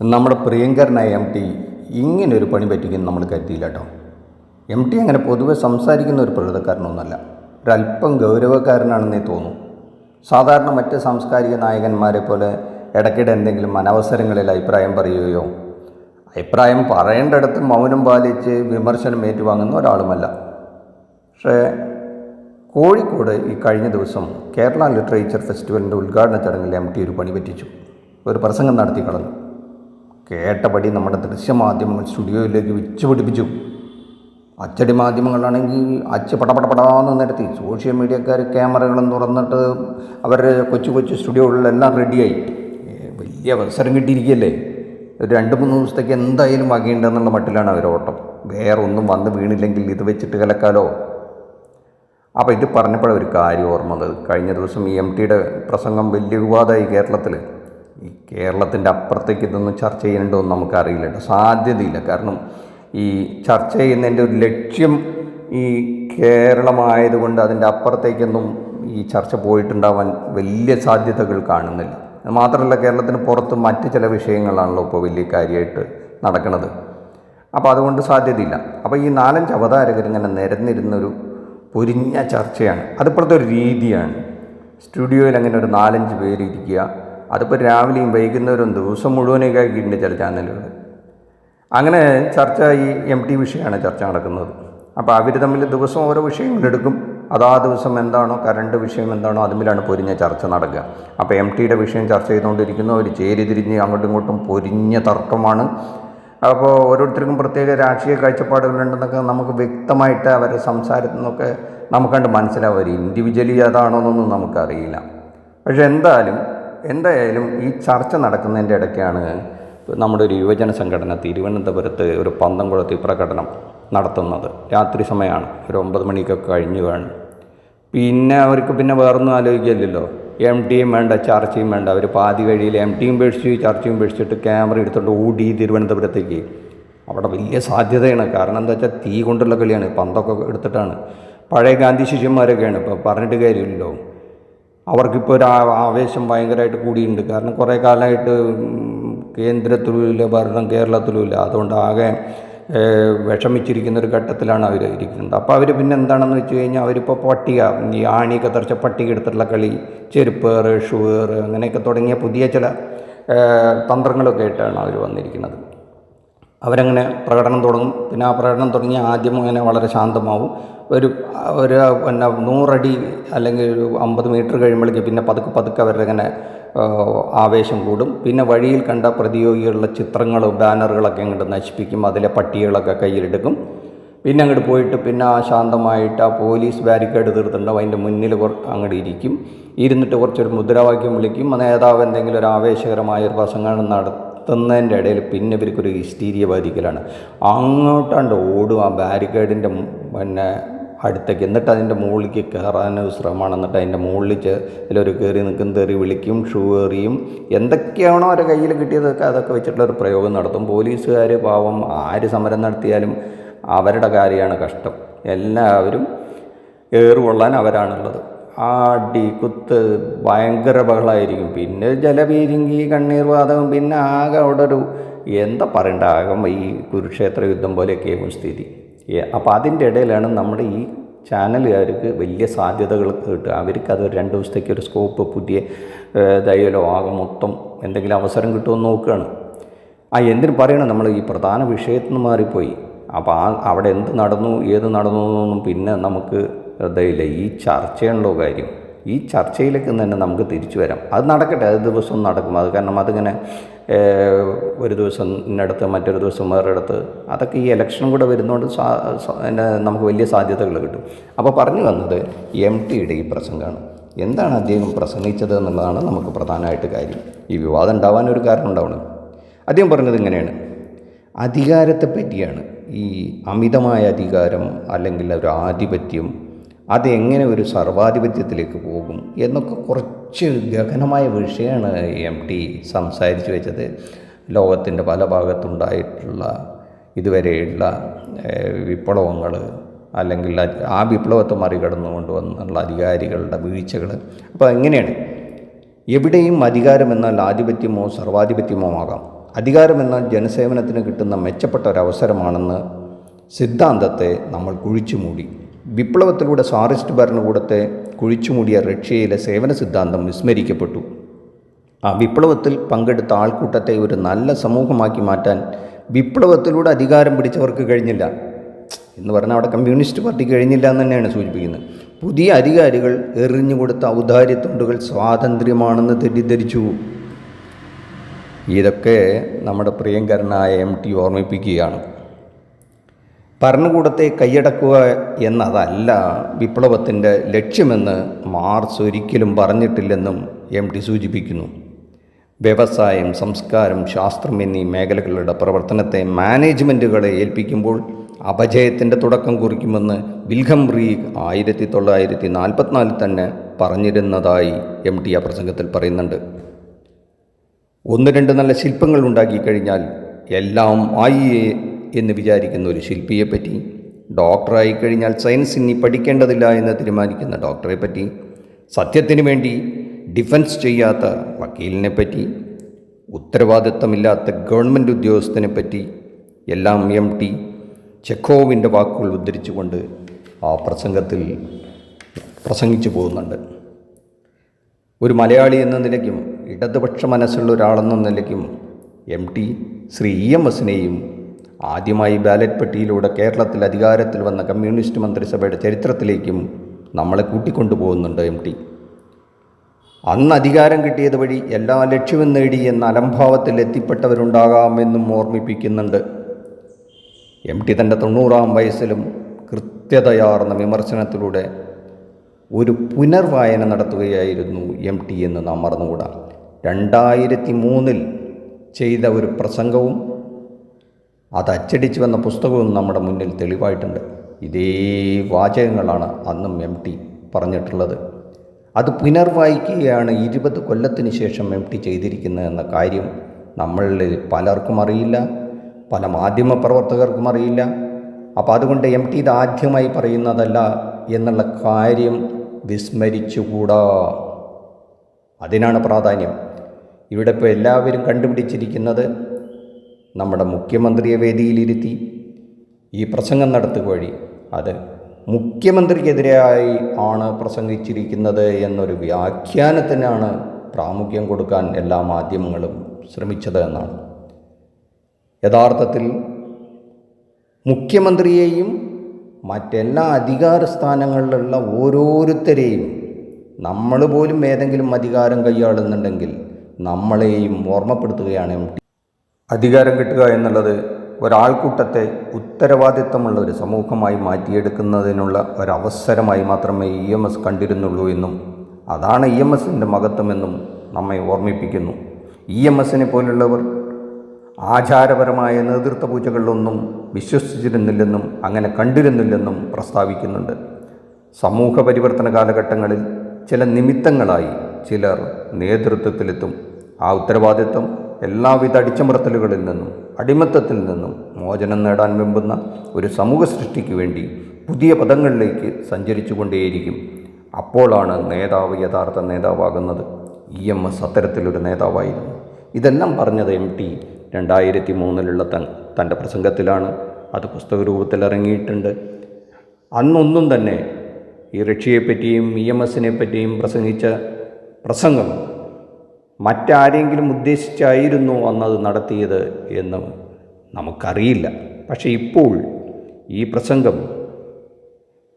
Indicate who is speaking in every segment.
Speaker 1: നമ്മുടെ പ്രിയങ്കരനായ M T ഇങ്ങനെ ഒരു പണി പറ്റിക്കുന്നു നമ്മൾ കരുതിയില്ല കേട്ടോ. എം ടി അങ്ങനെ പൊതുവെ സംസാരിക്കുന്ന ഒരു പ്രകൃതക്കാരനൊന്നുമല്ല. ഒരല്പം ഗൗരവക്കാരനാണെന്നേ തോന്നും. സാധാരണ മറ്റ് സാംസ്കാരിക നായകന്മാരെ പോലെ ഇടയ്ക്കിടെ എന്തെങ്കിലും അനവസരങ്ങളിൽ അഭിപ്രായം പറയുകയോ അഭിപ്രായം പറയേണ്ടിടത്ത് മൗനം പാലിച്ച് വിമർശനം ഏറ്റുവാങ്ങുന്ന ഒരാളുമല്ല. പക്ഷേ കോഴിക്കോട് ഈ കഴിഞ്ഞ ദിവസം കേരള ലിറ്ററേച്ചർ ഫെസ്റ്റിവലിന്റെ ഉദ്ഘാടന ചടങ്ങിൽ എം ടി ഒരു പണി പറ്റിച്ചു. ഒരു പ്രസംഗം നടത്തി കളഞ്ഞു. കേട്ടപടി നമ്മുടെ ദൃശ്യമാധ്യമങ്ങൾ സ്റ്റുഡിയോയിലേക്ക് വെച്ച് പിടിപ്പിച്ചു. അച്ചടി മാധ്യമങ്ങളാണെങ്കിൽ അച്ച് പടപടപടാന്ന് നിരത്തി. സോഷ്യൽ മീഡിയക്കാർ ക്യാമറകളും തുറന്നിട്ട് അവരുടെ കൊച്ചു കൊച്ചു സ്റ്റുഡിയോകളിലെല്ലാം റെഡിയായി. വലിയ അവസരം കിട്ടിയിരിക്കുകയല്ലേ? ഒരു രണ്ട് മൂന്ന് ദിവസത്തേക്ക് എന്തായാലും വകയുണ്ടെന്നുള്ള മട്ടിലാണ് അവർ ഓട്ടം. വേറെ ഒന്നും വന്ന് വീണില്ലെങ്കിൽ ഇത് വെച്ചിട്ട് കലക്കാലോ? അപ്പോൾ ഇത് പറഞ്ഞപ്പോഴൊരു കാര്യം ഓർമ്മ കഴിഞ്ഞ ദിവസം ഈ എം ടിയുടെ പ്രസംഗം വലിയ വിവാദമായി കേരളത്തിൽ ഈ കേരളത്തിന്റെ അപ്പുറത്തേക്ക് ഇതൊന്നും ചർച്ച ചെയ്യുന്നുണ്ടോ എന്ന് നമുക്കറിയില്ല കേട്ടോ. സാധ്യതയില്ല. കാരണം ഈ ചർച്ച ചെയ്യുന്നതിന്റെ ഒരു ലക്ഷ്യം ഈ കേരളമായതുകൊണ്ട് അതിന്റെ അപ്പുറത്തേക്കൊന്നും ഈ ചർച്ച പോയിട്ടുണ്ടാവാൻ വലിയ സാധ്യതകൾ കാണുന്നില്ല. മാത്രമല്ല കേരളത്തിന് പുറത്ത് മറ്റ് ചില വിഷയങ്ങളാണല്ലോ ഇപ്പോൾ വലിയ കാര്യമായിട്ട് നടക്കുന്നത്. അപ്പോൾ അതുകൊണ്ട് സാധ്യതയില്ല. അപ്പോൾ ഈ നാലഞ്ച് അവതാരകർ ഇങ്ങനെ നിരന്നിരുന്നൊരു പൊരിഞ്ഞ ചർച്ചയാണ്. അതിപ്പോഴത്തെ ഒരു രീതിയാണ്. സ്റ്റുഡിയോയിൽ അങ്ങനെ ഒരു നാലഞ്ച് പേര് ഇരിക്കുക അതിപ്പോൾ രാവിലെയും വൈകുന്നേരവും ദിവസം മുഴുവനൊക്കെ ആക്കിയിട്ടുണ്ട് ചില ചാനലുകൾ. അങ്ങനെ ചർച്ച ഈ എം ടി വിഷയമാണ് ചർച്ച നടക്കുന്നത്. അപ്പോൾ അവർ തമ്മിൽ ദിവസം ഓരോ വിഷയങ്ങളെടുക്കും അതാ ദിവസം എന്താണോ കറണ്ട് വിഷയം എന്താണോ അതുമിലാണ് പൊരിഞ്ഞ ചർച്ച നടക്കുക. അപ്പോൾ എം ടിയുടെ വിഷയം ചർച്ച ചെയ്തുകൊണ്ടിരിക്കുന്നു അവർ ചേരി തിരിഞ്ഞ് അങ്ങോട്ടും ഇങ്ങോട്ടും പൊരിഞ്ഞ തർക്കമാണ്. അപ്പോൾ ഓരോരുത്തർക്കും പ്രത്യേക രാഷ്ട്രീയ കാഴ്ചപ്പാടുകളുണ്ടെന്നൊക്കെ നമുക്ക് വ്യക്തമായിട്ട് അവരെ സംസാരത്തിൽ നിന്നൊക്കെ നമുക്കണ്ട് മനസ്സിലാവും ഇൻഡിവിജ്വലി അതാണോ എന്നൊന്നും നമുക്കറിയില്ല. പക്ഷേ എന്തായാലും എന്തായാലും ഈ ചർച്ച നടക്കുന്നതിന്റെ ഇടയ്ക്കാണ് നമ്മുടെ ഒരു യുവജന സംഘടന തിരുവനന്തപുരത്ത് ഒരു പന്തംകുളത്തി പ്രകടനം നടത്തുന്നത്. രാത്രി സമയമാണ്. ഒരു ഒമ്പത് മണിക്കൊക്കെ കഴിഞ്ഞു കാണും. പിന്നെ അവർക്ക് പിന്നെ വേറൊന്നും ആലോചിക്കില്ലല്ലോ എം ടിയും വേണ്ട ചർച്ചയും വേണ്ട. അവർ പാതി വഴിയിൽ എം ടിയും പേടിച്ചു ചർച്ചയും പേടിച്ചിട്ട് ക്യാമറ എടുത്തുകൊണ്ട് ഓടി തിരുവനന്തപുരത്തേക്ക്. അവിടെ വലിയ സാധ്യതയാണ്. കാരണം എന്താ വെച്ചാൽ തീ കൊണ്ടുള്ള കളിയാണ്. പന്തൊക്കെ എടുത്തിട്ടാണ്. പഴയ ഗാന്ധി ശിഷ്യന്മാരൊക്കെയാണ്. ഇപ്പോൾ പറഞ്ഞിട്ട് കാര്യമില്ലല്ലോ. അവർക്കിപ്പോൾ ഒരു ആവേശം ഭയങ്കരമായിട്ട് കൂടിയിട്ടുണ്ട്. കാരണം കുറേ കാലമായിട്ട് കേന്ദ്രത്തിലും കേന്ദ്രത്തിലുമില്ല ഭരണം കേരളത്തിലുമില്ല. അതുകൊണ്ട് ആകെ വിഷമിച്ചിരിക്കുന്ന ഒരു ഘട്ടത്തിലാണ് അവർ ഇരിക്കുന്നത്. അപ്പോൾ അവർ പിന്നെ എന്താണെന്ന് വെച്ച് കഴിഞ്ഞാൽ അവരിപ്പോൾ പട്ടിക ഈ ആണിയൊക്കെ തെറിച്ച പട്ടിക എടുത്തിട്ടുള്ള കളി ചെരുപ്പേറ് ഷുവേറ് അങ്ങനെയൊക്കെ തുടങ്ങിയ പുതിയ ചില തന്ത്രങ്ങളൊക്കെ ആയിട്ടാണ് അവർ വന്നിരിക്കുന്നത്. അവരങ്ങനെ പ്രകടനം തുടങ്ങും. പിന്നെ ആ പ്രകടനം തുടങ്ങി ആദ്യം അങ്ങനെ വളരെ ശാന്തമാവും. ഒരു ഒരു പിന്നെ നൂറടി അല്ലെങ്കിൽ ഒരു അമ്പത് മീറ്റർ കഴിയുമ്പോഴേക്ക് പിന്നെ പതുക്കെ പതുക്കെ അവരുടെ ഇങ്ങനെ ആവേശം കൂടും. പിന്നെ വഴിയിൽ കണ്ട പ്രതിയോഗികളുടെ ചിത്രങ്ങളും ബാനറുകളൊക്കെ അങ്ങോട്ട് നശിപ്പിക്കും. അതിലെ പട്ടികളൊക്കെ കയ്യിലെടുക്കും. പിന്നെ അങ്ങോട്ട് പോയിട്ട് പിന്നെ ആ ശാന്തമായിട്ട് ആ പോലീസ് ബാരിക്കേഡ് തീർത്തിട്ടുണ്ടാവും. അതിന്റെ മുന്നിൽ അങ്ങോട്ട് ഇരിക്കും. ഇരുന്നിട്ട് കുറച്ചൊരു മുദ്രാവാക്യം വിളിക്കും. നേതാവ് എന്തെങ്കിലും ഒരു ആവേശകരമായ ഒരു പ്രസംഗം നടത്തുന്നതിന്റെ ഇടയിൽ പിന്നെ ഇവർക്കൊരു ഹിസ്റ്റീരിയ ബാധിക്കലാണ് അങ്ങോട്ടാണ്ട് ഓടും ആ ബാരിക്കേഡിന്റെ പിന്നെ അടുത്തേക്ക്. എന്നിട്ട് അതിന്റെ മുകളിലേക്ക് കയറാനൊരു ശ്രമമാണ്. എന്നിട്ട് അതിന്റെ മുകളിൽ ഇതിലൊരു കയറി നിൽക്കും തെറി വിളിക്കും ഷൂ എറിയും. എന്തൊക്കെയാണോ അവരുടെ കയ്യിൽ കിട്ടിയതൊക്കെ അതൊക്കെ വെച്ചിട്ടുള്ള ഒരു പ്രയോഗം നടത്തും. പോലീസുകാർ പാവം ആര് സമരം നടത്തിയാലും അവരുടെ കാര്യമാണ് കഷ്ടം. എല്ലാവരും ഏറുകൊള്ളാൻ അവരാണുള്ളത്. ആടി കുത്ത് ഭയങ്കര ബഹളമായിരിക്കും പിന്നെ ജലപീരിങ്കി കണ്ണീർ വാതകം പിന്നെ ആകെ അവിടെ ഒരു എന്താ പറയണ്ട ആകെ ഈ കുരുക്ഷേത്ര യുദ്ധം പോലെയൊക്കെയാകും സ്ഥിതി. അപ്പോൾ അതിന്റെ ഇടയിലാണ് നമ്മുടെ ഈ ചാനലുകാർക്ക് വലിയ സാധ്യതകൾ കിട്ടുക. അവർക്ക് അത് രണ്ട് ദിവസത്തേക്ക് ഒരു സ്കോപ്പ് പുതിയ ദയലോ ആകെ മൊത്തം എന്തെങ്കിലും അവസരം കിട്ടുമെന്ന് നോക്കുകയാണ്. ആ എന്തിനു പറയണം? നമ്മൾ ഈ പ്രധാന വിഷയത്തിൽ നിന്ന് മാറിപ്പോയി. അപ്പോൾ ആ അവിടെ എന്ത് നടന്നു ഏത് നടന്നു എന്നൊന്നും പിന്നെ നമുക്ക് ഇതയില്ല ഈ ചർച്ചയുണ്ടോ കാര്യം? ഈ ചർച്ചയിലേക്ക് തന്നെ നമുക്ക് തിരിച്ചു വരാം. അത് നടക്കട്ടെ. അത് ദിവസം നടക്കും. അത് കാരണം അതിങ്ങനെ ഒരു ദിവസം ഇന്നടത്ത് മറ്റൊരു ദിവസം വേറെടുത്ത് അതൊക്കെ ഈ ഇലക്ഷനും കൂടെ വരുന്നതുകൊണ്ട് നമുക്ക് വലിയ സാധ്യതകൾ കിട്ടും. അപ്പോൾ പറഞ്ഞു വന്നത് എം ടിയുടെ ഈ പ്രസംഗമാണ്. എന്താണ് അദ്ദേഹം പ്രസംഗിച്ചത് എന്നുള്ളതാണ് നമുക്ക് പ്രധാനമായിട്ട് കാര്യം. ഈ വിവാദം ഉണ്ടാവാൻ ഒരു കാരണം ഉണ്ടാവണം. അദ്ദേഹം പറഞ്ഞത് ഇങ്ങനെയാണ്. അധികാരത്തെ പറ്റിയാണ് ഈ അമിതമായ അധികാരം അല്ലെങ്കിൽ ഒരു ആധിപത്യം അതെങ്ങനെ ഒരു സർവാധിപത്യത്തിലേക്ക് പോകും എന്നൊക്കെ കുറച്ച് ഗഹനമായ വിഷയമാണ് എം ടി സംസാരിച്ചു വെച്ചത്. ലോകത്തിന്റെ പല ഭാഗത്തുണ്ടായിട്ടുള്ള ഇതുവരെയുള്ള വിപ്ലവങ്ങൾ അല്ലെങ്കിൽ ആ വിപ്ലവത്തെ മറികടന്നുകൊണ്ട് വന്നുള്ള അധികാരികളുടെ വീഴ്ചകൾ. അപ്പോൾ എങ്ങനെയാണ്? എവിടെയും അധികാരം എന്നാൽ ആധിപത്യമോ സർവാധിപത്യമോ ആകാം. അധികാരം എന്നാൽ ജനസേവനത്തിന് കിട്ടുന്ന മെച്ചപ്പെട്ട ഒരവസരമാണെന്ന് സിദ്ധാന്തത്തെ നമ്മൾ കുഴിച്ചുമൂടി. വിപ്ലവത്തിലൂടെ സാറിസ്റ്റ് ഭരണകൂടത്തെ കുഴിച്ചുമൂടിയ റഷ്യയിലെ സേവന സിദ്ധാന്തം വിസ്മരിക്കപ്പെട്ടു. ആ വിപ്ലവത്തിൽ പങ്കെടുത്ത ആൾക്കൂട്ടത്തെ ഒരു നല്ല സമൂഹമാക്കി മാറ്റാൻ വിപ്ലവത്തിലൂടെ അധികാരം പിടിച്ചവർക്ക് കഴിഞ്ഞില്ല. എന്ന് പറഞ്ഞാൽ അവിടെ കമ്മ്യൂണിസ്റ്റ് പാർട്ടി കഴിഞ്ഞില്ല എന്ന് തന്നെയാണ് സൂചിപ്പിക്കുന്നത്. പുതിയ അധികാരികൾ എറിഞ്ഞുകൊടുത്ത ഔദാര്യത്തുണ്ടുകൾ സ്വാതന്ത്ര്യമാണെന്ന് തെറ്റിദ്ധരിച്ചു. ഇതൊക്കെ നമ്മുടെ പ്രിയങ്കരനായ എം ടി ഓർമ്മിപ്പിക്കുകയാണ്. ഭരണകൂടത്തെ കൈയടക്കുക എന്നതല്ല വിപ്ലവത്തിന്റെ ലക്ഷ്യമെന്ന് മാർസ് ഒരിക്കലും പറഞ്ഞിട്ടില്ലെന്നും എം ടി സൂചിപ്പിക്കുന്നു. വ്യവസായം സംസ്കാരം ശാസ്ത്രം എന്നീ മേഖലകളുടെ പ്രവർത്തനത്തെ മാനേജ്മെന്റുകളെ ഏൽപ്പിക്കുമ്പോൾ അപജയത്തിന്റെ തുടക്കം കുറിക്കുമെന്ന് വിൽഹം റീ ആയിരത്തി തൊള്ളായിരത്തി നാൽപ്പത്തിനാലിൽ തന്നെ പറഞ്ഞിരുന്നതായി എം ടി ആ പ്രസംഗത്തിൽ പറയുന്നുണ്ട്. ഒന്ന് രണ്ട് നല്ല ശില്പങ്ങൾ ഉണ്ടാക്കി കഴിഞ്ഞാൽ എല്ലാം ആയി എന്ന് വിചാരിക്കുന്ന ഒരു ശില്പിയെപ്പറ്റി ഡോക്ടറായി കഴിഞ്ഞാൽ സയൻസ് ഇനി പഠിക്കേണ്ടതില്ല എന്ന് തീരുമാനിക്കുന്ന ഡോക്ടറെ പറ്റി സത്യത്തിന് വേണ്ടി ഡിഫൻസ് ചെയ്യാത്ത വക്കീലിനെ പറ്റി ഉത്തരവാദിത്തമില്ലാത്ത ഗവൺമെന്റ് ഉദ്യോഗസ്ഥനെ പറ്റി എല്ലാം എം ടി ചെക്കോവിന്റെ വാക്കുകൾ ഉദ്ധരിച്ചുകൊണ്ട് ആ പ്രസംഗത്തിൽ പ്രസംഗിച്ചു പോകുന്നുണ്ട്. ഒരു മലയാളി എന്ന നിലയ്ക്കും ഇടതുപക്ഷ മനസ്സുള്ള ഒരാളെന്ന നിലയ്ക്കും M T Shri E M എസിനെയും ആദ്യമായി ബാലറ്റ് പെട്ടിയിലൂടെ കേരളത്തിൽ അധികാരത്തിൽ വന്ന കമ്മ്യൂണിസ്റ്റ് മന്ത്രിസഭയുടെ ചരിത്രത്തിലേക്കും നമ്മളെ കൂട്ടിക്കൊണ്ടുപോകുന്നുണ്ട് എം ടി. അന്ന് അധികാരം കിട്ടിയത് വഴി എല്ലാ ലക്ഷ്യവും നേടി എന്ന അലംഭാവത്തിൽ എത്തിപ്പെട്ടവരുണ്ടാകാമെന്നും ഓർമ്മിപ്പിക്കുന്നുണ്ട്. എം ടി തന്റെ തൊണ്ണൂറാം വയസ്സിലും കൃത്യതയാർന്ന വിമർശനത്തിലൂടെ ഒരു പുനർവായന നടത്തുകയായിരുന്നു എം ടി എന്ന് നാം മറന്നുകൂടാ. രണ്ടായിരത്തി മൂന്നിൽ ചെയ്ത ഒരു പ്രസംഗവും അത് അച്ചടിച്ചു വന്ന പുസ്തകവും നമ്മുടെ മുന്നിൽ തെളിവായിട്ടുണ്ട്. ഇതേ വാചകങ്ങളാണ് അന്നും എം ടി പറഞ്ഞിട്ടുള്ളത്. അത് പുനർവായിക്കുകയാണ് ഇരുപത് കൊല്ലത്തിന് ശേഷം എം ടി ചെയ്തിരിക്കുന്നത് എന്ന കാര്യം നമ്മളിൽ പലർക്കും അറിയില്ല പല മാധ്യമ പ്രവർത്തകർക്കും അറിയില്ല. അപ്പോൾ അതുകൊണ്ട് എം ടി ഇത് ആദ്യമായി പറയുന്നതല്ല എന്നുള്ള കാര്യം വിസ്മരിച്ചുകൂടാ. അതിനാണ് പ്രാധാന്യം. ഇവിടെ ഇപ്പോൾ എല്ലാവരും കണ്ടുപിടിച്ചിരിക്കുന്നത് നമ്മുടെ മുഖ്യമന്ത്രിയെ വേദിയിലിരുത്തി ഈ പ്രസംഗം നടത്തുക വഴി അത് മുഖ്യമന്ത്രിക്കെതിരായി ആണ് പ്രസംഗിച്ചിരിക്കുന്നത് എന്നൊരു വ്യാഖ്യാനത്തിനാണ് പ്രാമുഖ്യം കൊടുക്കാൻ എല്ലാ മാധ്യമങ്ങളും ശ്രമിച്ചത് എന്നാണ്. യഥാർത്ഥത്തിൽ മുഖ്യമന്ത്രിയെയും മറ്റെല്ലാ അധികാര സ്ഥാനങ്ങളിലുള്ള ഓരോരുത്തരെയും നമ്മൾ പോലും ഏതെങ്കിലും അധികാരം കൈയാളുന്നുണ്ടെങ്കിൽ നമ്മളെയും ഓർമ്മപ്പെടുത്തുകയാണ് അധികാരം കിട്ടുക എന്നുള്ളത് ഒരാൾക്കൂട്ടത്തെ ഉത്തരവാദിത്തമുള്ള ഒരു സമൂഹമായി മാറ്റിയെടുക്കുന്നതിനുള്ള ഒരവസരമായി മാത്രമേ ഇ എം എസ് കണ്ടിരുന്നുള്ളൂ എന്നും അതാണ് ഇ എം എസിന്റെ മഹത്വമെന്നും നമ്മെ ഓർമ്മിപ്പിക്കുന്നു. ഇ എം എസിനെ പോലുള്ളവർ ആചാരപരമായ നേതൃത്വ പൂജകളിലൊന്നും വിശ്വസിച്ചിരുന്നില്ലെന്നും അങ്ങനെ കണ്ടിരുന്നില്ലെന്നും പ്രസ്താവിക്കുന്നുണ്ട്. സമൂഹ പരിവർത്തന കാലഘട്ടങ്ങളിൽ ചില നിമിത്തങ്ങളായി ചിലർ നേതൃത്വത്തിലെത്തും. ആ ഉത്തരവാദിത്വം എല്ലാവിധ അടിച്ചമർത്തലുകളിൽ നിന്നും അടിമത്തത്തിൽ നിന്നും മോചനം നേടാൻ വെമ്പുന്ന ഒരു സമൂഹ സൃഷ്ടിക്ക് വേണ്ടി പുതിയ പദങ്ങളിലേക്ക് സഞ്ചരിച്ചു കൊണ്ടേയിരിക്കും അപ്പോഴാണ് നേതാവ് യഥാർത്ഥ നേതാവാകുന്നത്. ഇ എം എസ് അത്തരത്തിലൊരു നേതാവായിരുന്നു. ഇതെല്ലാം പറഞ്ഞത് എം ടി രണ്ടായിരത്തി മൂന്നിലുള്ള തൻ തന്റെ പ്രസംഗത്തിലാണ്. അത് പുസ്തക രൂപത്തിൽ ഇറങ്ങിയിട്ടുണ്ട്. അന്നൊന്നും തന്നെ ഈ റഷ്യയെപ്പറ്റിയും ഇ എം എസിനെ പറ്റിയും പ്രസംഗിച്ച പ്രസംഗം മറ്റാരെങ്കിലും ഉദ്ദേശിച്ചായിരുന്നു അന്നത് നടത്തിയത് എന്ന് നമുക്കറിയില്ല. പക്ഷേ ഇപ്പോൾ ഈ പ്രസംഗം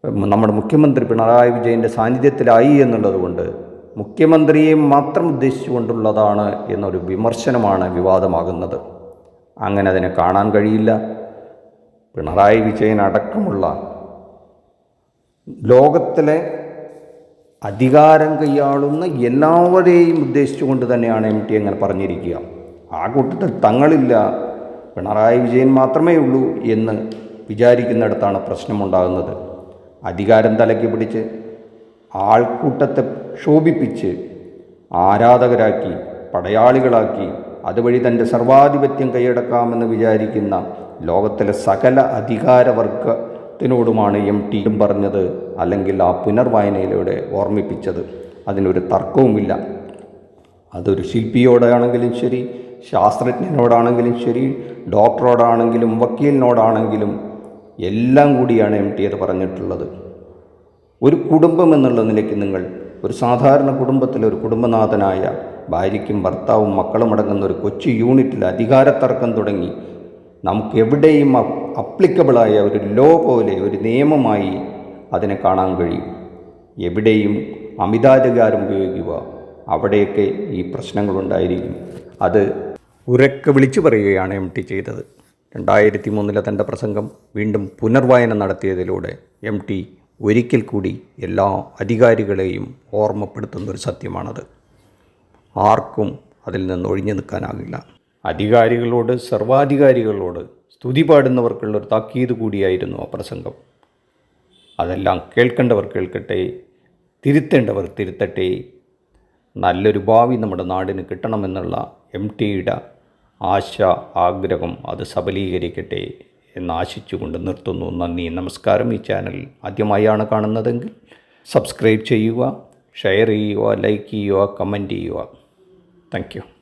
Speaker 1: നമ്മുടെ മുഖ്യമന്ത്രി പിണറായി വിജയന്റെ സാന്നിധ്യത്തിലായി എന്നുള്ളതുകൊണ്ട് മുഖ്യമന്ത്രിയെ മാത്രം ഉദ്ദേശിച്ചുകൊണ്ടുള്ളതാണ് എന്നൊരു വിമർശനമാണ് വിവാദമാകുന്നത്. അങ്ങനെ അതിനെ കാണാൻ കഴിയില്ല. പിണറായി വിജയൻ അടക്കമുള്ള ലോകത്തിലെ അധികാരം കൈയാളുന്ന എല്ലാവരെയും ഉദ്ദേശിച്ചുകൊണ്ട് തന്നെയാണ് എം ടി അങ്ങനെ പറഞ്ഞിരിക്കുക. ആ കൂട്ടത്തിൽ തങ്ങളില്ല. പിണറായി വിജയൻ മാത്രമേ ഉള്ളൂ എന്ന് വിചാരിക്കുന്നിടത്താണ് പ്രശ്നമുണ്ടാകുന്നത്. അധികാരം തലയ്ക്ക് പിടിച്ച് ആൾക്കൂട്ടത്തെ ക്ഷോഭിപ്പിച്ച് ആരാധകരാക്കി പടയാളികളാക്കി അതുവഴി തന്റെ സർവാധിപത്യം കൈയടക്കാമെന്ന് വിചാരിക്കുന്ന ലോകത്തിലെ സകല അധികാരവർഗത്തിനോടുമാണ് എം ടി പറഞ്ഞത് അല്ലെങ്കിൽ ആ പുനർവായനയിലൂടെ ഓർമ്മിപ്പിച്ചത്. അതിനൊരു തർക്കവുമില്ല. അതൊരു ശില്പിയോടാണെങ്കിലും ശരി ശാസ്ത്രജ്ഞനോടാണെങ്കിലും ശരി ഡോക്ടറോടാണെങ്കിലും വക്കീലിനോടാണെങ്കിലും എല്ലാം കൂടിയാണ് എം ടി അത് പറഞ്ഞിട്ടുള്ളത്. ഒരു കുടുംബം എന്നുള്ള നിലയ്ക്ക് നിങ്ങൾ ഒരു സാധാരണ കുടുംബത്തിലെ ഒരു കുടുംബനാഥനായ ഭാര്യയ്ക്കും ഭർത്താവും മക്കളും അടങ്ങുന്ന ഒരു കൊച്ചു യൂണിറ്റിൽ അധികാരത്തർക്കം തുടങ്ങി നമുക്ക് എവിടെയും അപ്ലിക്കബിളായ ഒരു ലോ പോലെ ഒരു നിയമമായി അതിനെ കാണാൻ കഴിയും. എവിടെയും അമിതാധികാരം ഉപയോഗിക്കുക. അവിടെയൊക്കെ ഈ പ്രശ്നങ്ങളുണ്ടായിരിക്കും. അത് ഉരക്ക വിളിച്ചു പറയുകയാണ് എം ടി ചെയ്തത്. രണ്ടായിരത്തി മൂന്നിലെ തന്റെ പ്രസംഗം വീണ്ടും പുനർവായന നടത്തിയതിലൂടെ എം ടി ഒരിക്കൽ കൂടി എല്ലാ അധികാരികളെയും ഓർമ്മപ്പെടുത്തുന്ന ഒരു സത്യമാണത്. ആർക്കും അതിൽ നിന്ന് ഒഴിഞ്ഞു നിൽക്കാനാകില്ല. അധികാരികളോട് സർവാധികാരികളോട് സ്തുതി പാടുന്നവർക്കുള്ളൊരു താക്കീത് കൂടിയായിരുന്നു ആ പ്രസംഗം. അതെല്ലാം കേൾക്കേണ്ടവർ കേൾക്കട്ടെ തിരുത്തേണ്ടവർ തിരുത്തട്ടെ നല്ലൊരു ഭാവി നമ്മുടെ നാടിന് കിട്ടണമെന്നുള്ള എം ടിയുടെ ആശ ആഗ്രഹം അത് സബലീകരിക്കട്ടെ എന്ന് ആശിച്ചുകൊണ്ട് നിർത്തുന്നു. നന്ദി നമസ്കാരം. ഈ ചാനൽ ആദ്യമായാണ് കാണുന്നതെങ്കിൽ സബ്സ്ക്രൈബ് ചെയ്യുക ഷെയർ ചെയ്യുക ലൈക്ക് ചെയ്യുക കമന്റ് ചെയ്യുക. താങ്ക്